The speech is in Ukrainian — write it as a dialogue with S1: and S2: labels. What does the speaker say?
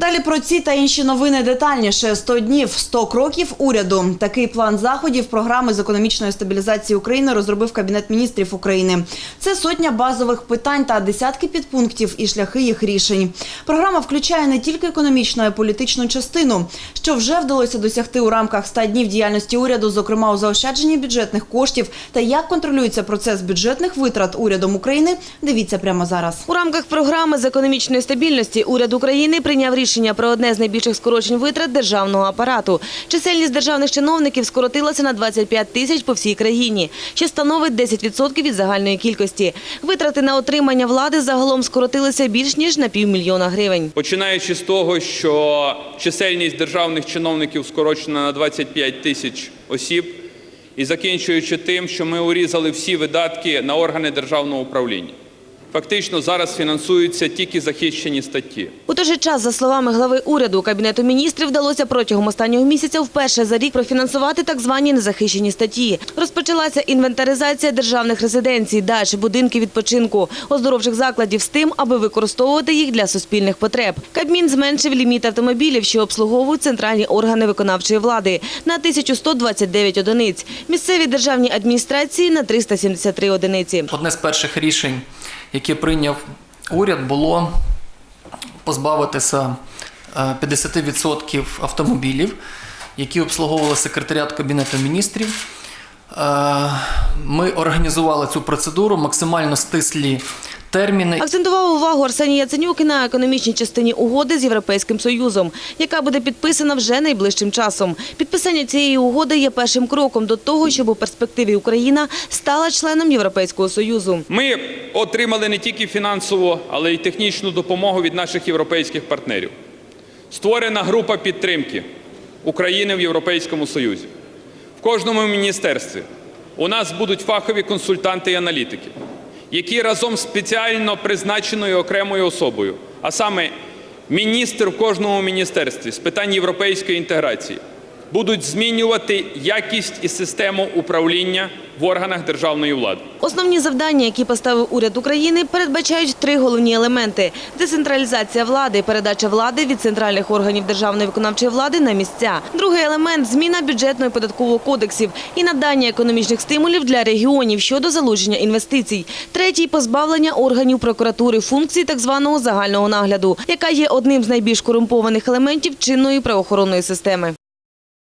S1: Далі про ці та інші новини детальніше. 100 днів, 100 кроків уряду. Такий план заходів програми з економічної стабілізації України розробив Кабінет міністрів України. Це сотня базових питань та десятки підпунктів і шляхи їх рішень. Програма включає не тільки економічну, а й політичну частину, що вже вдалося досягти у рамках 100 днів діяльності уряду, зокрема у заощадженні бюджетних коштів та як контролюється процес бюджетних витрат урядом України. Дивіться прямо зараз.
S2: У рамках програми з економічної стабільності уряд України прийняв рішення про одне з найбільших скорочень витрат державного апарату. Чисельність державних чиновників скоротилася на 25 тисяч по всій країні, що становить 10% від загальної кількості. Витрати на отримання влади загалом скоротилися більш ніж на півмільйона гривень.
S3: Починаючи з того, що чисельність державних чиновників скорочена на 25 тисяч осіб, і закінчуючи тим, що ми урізали всі видатки на органи державного управління. Фактично зараз фінансуються тільки захищені статті.
S2: У той же час, за словами глави уряду, Кабінету міністрів вдалося протягом останнього місяця вперше за рік профінансувати так звані незахищені статті. Розпочалася інвентаризація державних резиденцій, дач, будинків відпочинку, оздоровчих закладів з тим, аби використовувати їх для суспільних потреб. Кабмін зменшив ліміт автомобілів, що обслуговують центральні органи виконавчої влади на 1129 одиниць. Місцеві державні адміністрації на 373 одиниці.
S4: Одне з перших рішень, яке прийняв уряд, було позбавитися е, 50% автомобілів, які обслуговували секретаріат Кабінету міністрів. Е, Ми організували цю процедуру, максимально стислі терміни.
S2: Акцентував увагу Арсеній Яценюк і на економічній частині угоди з Європейським Союзом, яка буде підписана вже найближчим часом. Підписання цієї угоди є першим кроком до того, щоб у перспективі Україна стала членом Європейського Союзу.
S3: Ми отримали не тільки фінансову, але й технічну допомогу від наших європейських партнерів. Створена група підтримки України в Європейському Союзі. В кожному міністерстві у нас будуть фахові консультанти і аналітики, які разом з спеціально призначеною окремою особою, а саме міністр в кожному міністерстві з питань європейської інтеграції, будуть змінювати якість і систему управління в органах державної влади.
S2: Основні завдання, які поставив уряд України, передбачають три головні елементи: децентралізація влади, передача влади від центральних органів державної виконавчої влади на місця. Другий елемент зміна бюджетного і податкового кодексів і надання економічних стимулів для регіонів щодо залучення інвестицій. Третій позбавлення органів прокуратури функції так званого загального нагляду, яка є одним з найбільш корумпованих елементів чинної правоохоронної системи.